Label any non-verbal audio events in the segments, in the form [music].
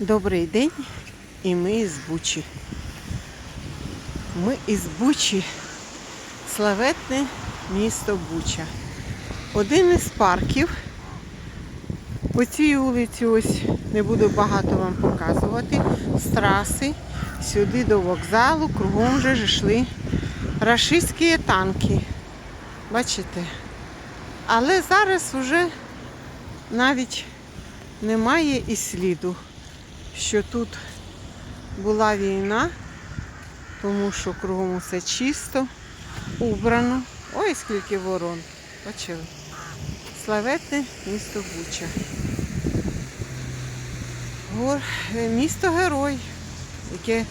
Добрий день, і ми із Бучі. Ми із Бучі, славетне місто Буча. Один із парків. По цій вулиці ось не буду багато вам показувати. З траси сюди до вокзалу кругом вже ж йшли рашистські танки. Бачите? Але зараз вже навіть немає і сліду, що тут була війна, тому що кругом усе чисто, убрано. Ой, скільки ворон. Бачили? Славетне місто Буча. Гор... е, Місто герой, яке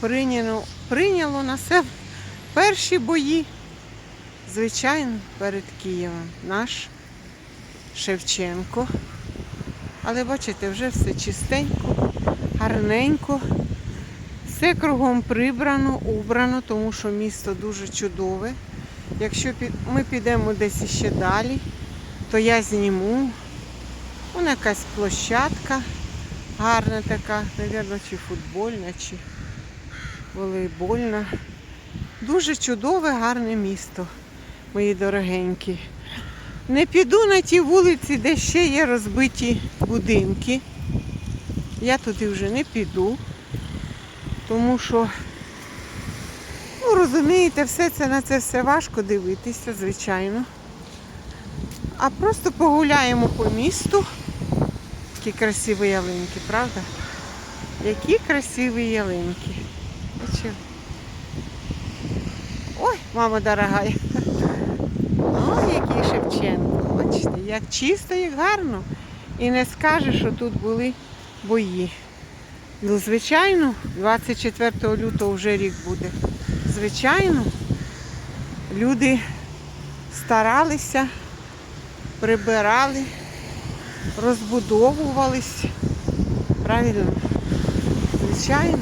прийняло, прийняло на себе перші бої, звичайно, перед Києвом. Наш Шевченко. Але бачите, вже все чистенько, гарненько. Все кругом прибрано, убрано, тому що місто дуже чудове. Якщо ми підемо десь іще далі, то я зніму. Вона якась площадка гарна така, мабуть, чи футбольна, чи волейбольна. Дуже чудове, гарне місто, мої дорогенькі. Не піду на ті вулиці, де ще є розбиті будинки. Я туди вже не піду, тому що, ну розумієте, все це на це все важко дивитися, звичайно. А просто погуляємо по місту. Які красиві ялинки, правда? Які красиві ялинки. Ой, мама дорогая. Шевченко. Бачите, як чисто, як гарно. І не скажеш, що тут були бої. Ну, звичайно, 24 лютого вже рік буде. Звичайно, люди старалися, прибирали, розбудовувались. Правильно? Звичайно.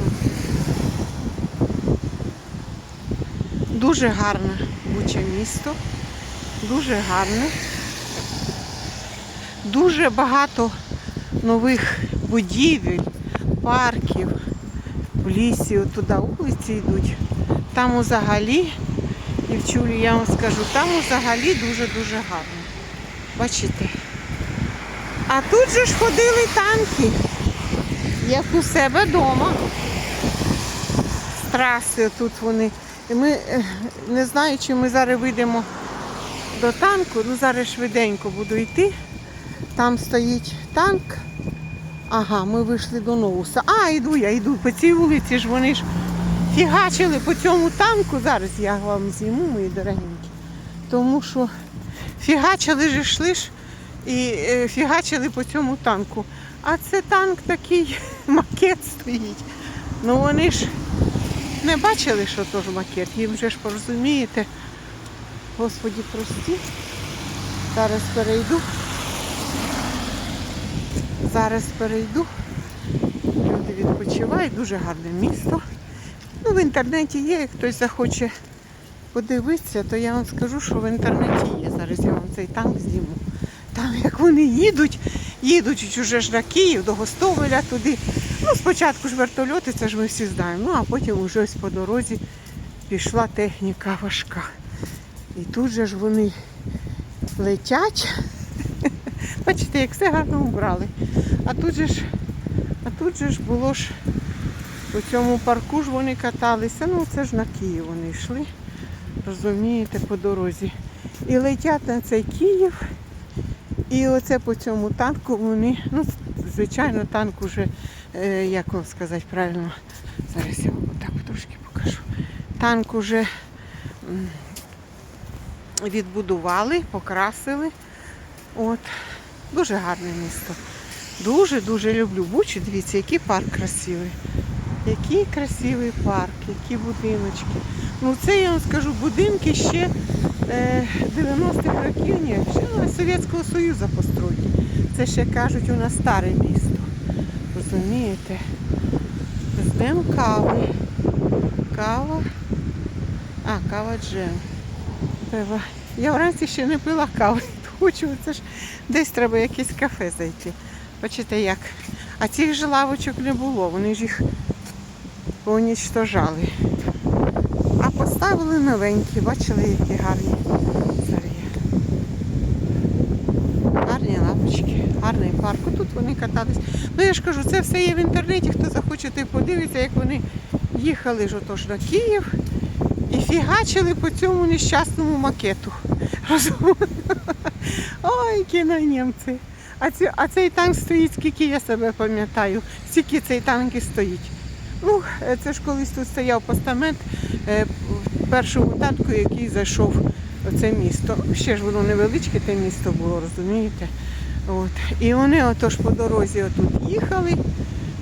Дуже гарне Буча місто. Дуже гарне. Дуже багато нових будівель, парків. В лісі, туди вулиці йдуть. Там взагалі, дівчулі, я вам скажу, там взагалі дуже-дуже гарно. Бачите? А тут же ж ходили танки, як у себе вдома. З траси тут вони. І ми е, не знаю, чи ми зараз вийдемо до танку, ну зараз швиденько буду йти. Там стоїть танк. Ага, ми вийшли до Новуса. А, йду я, йду. По цій вулиці ж вони ж фігачили по цьому танку. Зараз я вам зніму, мої дорогенькі. Тому що фігачили ж йшли ж і е, фігачили по цьому танку. А це танк такий [laughs] макет стоїть. Ну вони ж не бачили, що то ж макет. Їм вже ж порозумієте. Господі, прості. Зараз перейду. Зараз перейду. Люди відпочивають, дуже гарне місто. Ну, в інтернеті є, як хтось захоче подивитися, то я вам скажу, що в інтернеті є. Зараз я вам цей танк зніму. Там як вони їдуть, їдуть уже ж на Київ, до Гостовеля туди. Ну, спочатку ж вертольоти, це ж ми всі знаємо. Ну, а потім уже ось по дорозі пішла техніка важка. І тут же ж вони летять. [laughs] Бачите, як все гарно убрали. А тут же ж, а тут же ж було ж по цьому парку ж вони каталися. Ну це ж на Київ вони йшли. Розумієте, по дорозі. І летять на цей Київ. І оце по цьому танку вони, ну, звичайно, танк уже, е, як вам сказати правильно, зараз я вам так трошки покажу. Танк уже відбудували, покрасили. От. Дуже гарне місто. Дуже-дуже люблю. Бучу, дивіться, який парк красивий. Який красивий парк, які будиночки. Ну це я вам скажу, будинки ще е, 90-х років, ні, ще Совєтського Союзу постройки. Це ще кажуть у нас старе місто. Розумієте? З днем кави. Кава. А, кава джем. Треба. Я вранці ще не пила кави. [laughs] Хочу, це ж десь треба якесь кафе зайти. Бачите як. А цих же лавочок не було, вони ж їх понічтожали. А поставили новенькі, бачили, які гарні. Гарні лавочки, гарний парк. Тут вони катались. Ну я ж кажу, це все є в інтернеті. Хто захоче, той подивиться, як вони їхали ж отож на Київ і фігачили по цьому нещасному макету. Ой, кіно німці. А, ці, а цей танк стоїть, скільки я себе пам'ятаю, скільки цей танк і стоїть. Ну, е, це ж колись тут стояв постамент е, першому танку, який зайшов в це місто. Ще ж воно невеличке те місто було, розумієте? От. І вони отож по дорозі отут їхали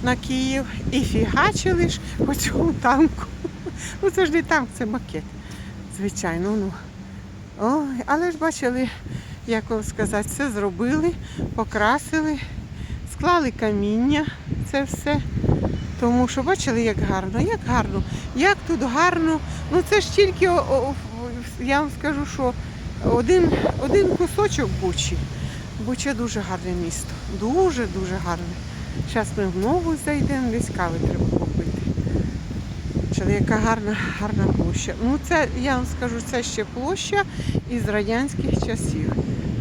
на Київ і фігачили ж по цьому танку. Ну це ж не танк, це макет. Звичайно, ну. Ой, але ж бачили, як вам сказати, все зробили, покрасили, склали каміння, це все. Тому що бачили, як гарно, як гарно, як тут гарно. Ну це ж тільки, о- о- я вам скажу, що один, один кусочок Бучі. Буча дуже гарне місто. Дуже-дуже гарне. Зараз ми в нову зайдемо, десь кави треба. Бачили, яка гарна, гарна площа. Ну це, я вам скажу, це ще площа із радянських часів.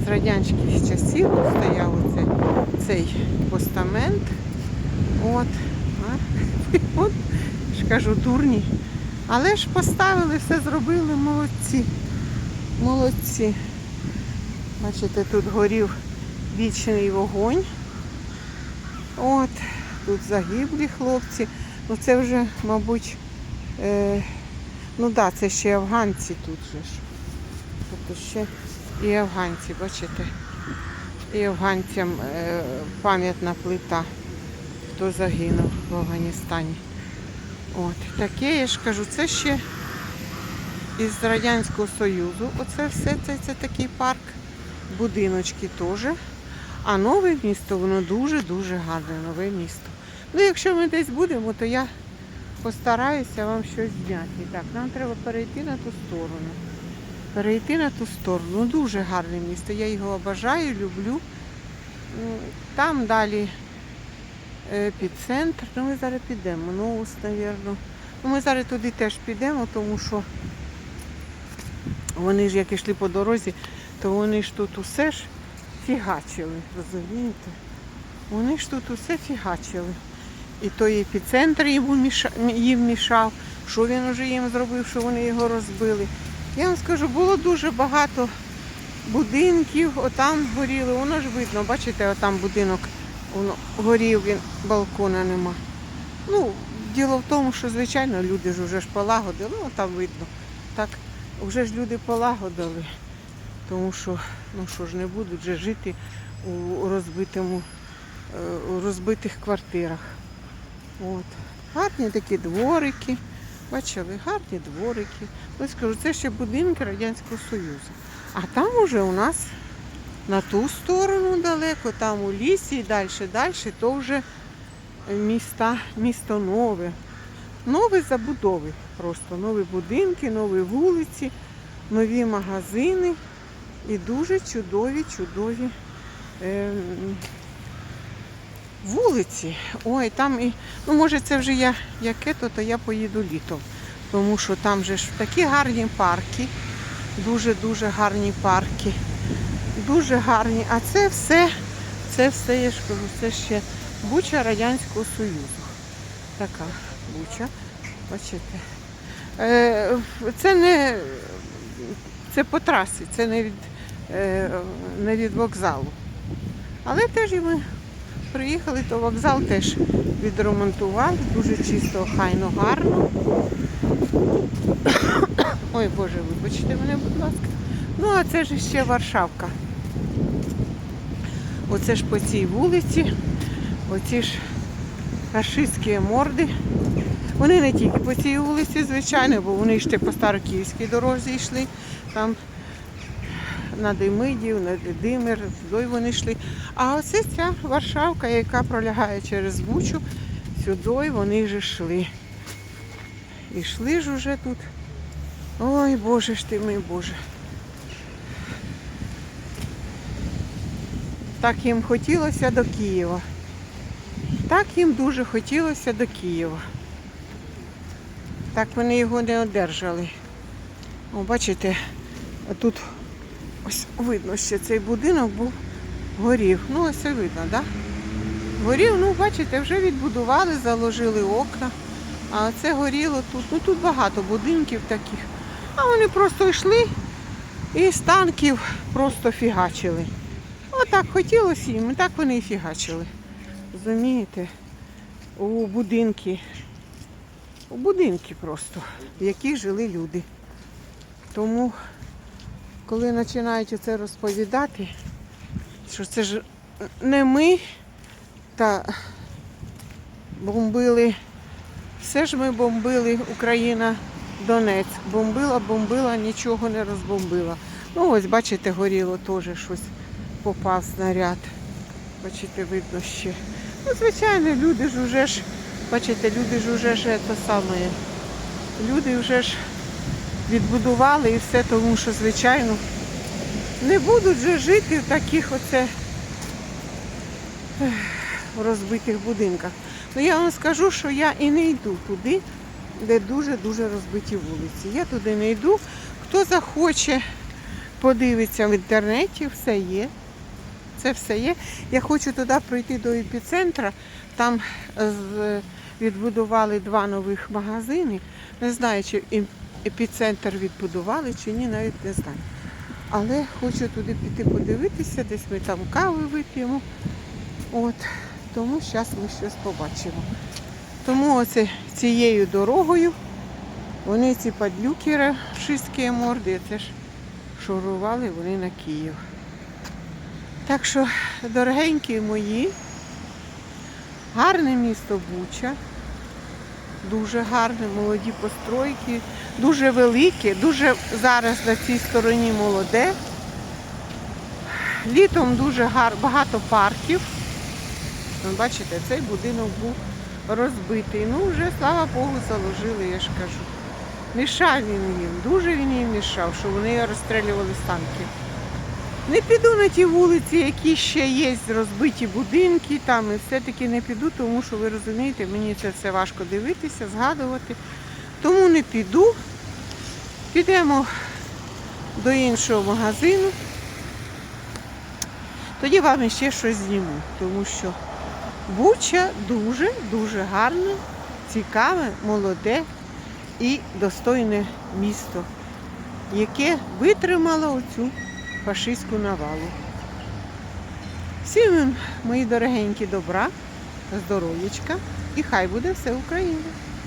З радянських часів стояв оце, цей постамент. От. [laughs] От, ж кажу, дурні. Але ж поставили, все зробили, молодці. Молодці. Бачите, тут горів вічний вогонь. От, тут загиблі хлопці. Ну це вже, мабуть, е, ну так, да, це ще афганці тут же ж. Тобто ще і афганці, бачите. І афганцям е, пам'ятна плита, хто загинув в Афганістані. От, таке, я ж кажу, це ще із Радянського Союзу. Оце все, це, це такий парк. Будиночки теж. А нове місто, воно дуже-дуже гарне, нове місто. Ну, якщо ми десь будемо, то я постараюся вам щось зняти. Так, нам треба перейти на ту сторону. Перейти на ту сторону. Ну, дуже гарне місто. Я його обожаю, люблю. Ну, Там далі е, епіцентр. Ну, ми зараз підемо. Новус, мабуть. Ну, ми зараз туди теж підемо, тому що вони ж як йшли по дорозі, то вони ж тут усе ж фігачили, розумієте? Вони ж тут усе фігачили. І той епіцентр їм мішав, що він уже їм зробив, що вони його розбили. Я вам скажу, було дуже багато будинків, отам горіли, воно ж видно, бачите, отам будинок воно горів, він балкона нема. Ну, діло в тому, що, звичайно, люди ж вже ж полагодили, ну там видно. Так, вже ж люди полагодили. Тому що, ну що ж, не будуть же жити у розбитому, е, у розбитих квартирах. От. Гарні такі дворики. Бачили, гарні дворики. Ось скажу, це ще будинки Радянського Союзу. А там уже у нас на ту сторону далеко, там у лісі і далі, далі, то вже міста, місто нове. Нові забудови просто. Нові будинки, нові вулиці, нові магазини і дуже чудові, чудові ем, вулиці. Ой, там і, ну може це вже я яке то, то я поїду літом. Тому що там же ж такі гарні парки, дуже-дуже гарні парки. Дуже гарні. А це все, це все, я ж кажу, це ще буча Радянського Союзу. Така буча. Бачите. Е, це не це по трасі, це не від, е, не від вокзалу. Але теж і ми приїхали, то вокзал теж відремонтували, дуже чисто, хайно, гарно. [coughs] Ой Боже, вибачте мене, будь ласка. Ну, а це ж ще Варшавка. Оце ж по цій вулиці, оці ж фашистські морди. Вони не тільки по цій вулиці, звичайно, бо вони ще по Старокиївській дорозі йшли. Там на Демидів, на Димир, туди вони йшли. А оце ця Варшавка, яка пролягає через Бучу, сюди вони ж йшли. І йшли ж уже тут. Ой, Боже ж ти мій Боже. Так їм хотілося до Києва. Так їм дуже хотілося до Києва. Так вони його не одержали. О, бачите, тут ось видно, що цей будинок був горів. Ну, ось це видно, так? Да? Горів, ну, бачите, вже відбудували, заложили окна. А це горіло тут. Ну тут багато будинків таких. А вони просто йшли і з танків просто фігачили. Отак хотілося їм, і так вони і фігачили. Розумієте? У будинки. У будинки просто, в яких жили люди. Тому, коли починають це розповідати, що це ж не ми та бомбили, все ж ми бомбили Україна, Донецьк. Бомбила, бомбила, нічого не розбомбила. Ну ось, бачите, горіло теж щось, попав снаряд. Бачите, видно ще. Ну, звичайно, люди ж уже ж, бачите, люди ж уже ж це саме. Люди вже ж відбудували і все, тому що, звичайно, не будуть же жити в таких оце розбитих будинках. Ну я вам скажу, що я і не йду туди, де дуже-дуже розбиті вулиці. Я туди не йду. Хто захоче, подивиться в інтернеті, все є. Це все є. Я хочу туди пройти до епіцентра. Там е, відбудували два нових магазини. Не знаю, чи епіцентр відбудували чи ні, навіть не знаю. Але хочу туди піти подивитися, десь ми там кави вип'ємо. От. Тому зараз ми щось побачимо. Тому оце цією дорогою вони ці падлюки рашистські морди, це ж шурували вони на Київ. Так що, дорогенькі мої, гарне місто Буча, дуже гарне, молоді постройки, дуже велике, дуже зараз на цій стороні молоде. Літом дуже гар, багато парків. Ну, Бачите, цей будинок був розбитий. Ну, вже, слава Богу, заложили, я ж кажу. Мішав він їм, дуже він їм мішав, що вони розстрілювали з танків. Не піду на ті вулиці, які ще є розбиті будинки, там і все-таки не піду, тому що ви розумієте, мені це все важко дивитися, згадувати. Тому не піду. Підемо до іншого магазину. Тоді вам ще щось зніму, тому що Буча дуже-дуже гарне, цікаве, молоде і достойне місто, яке витримало оцю фашистську навалу. Всім, мої дорогенькі, добра, здоров'ячка і хай буде все Україна!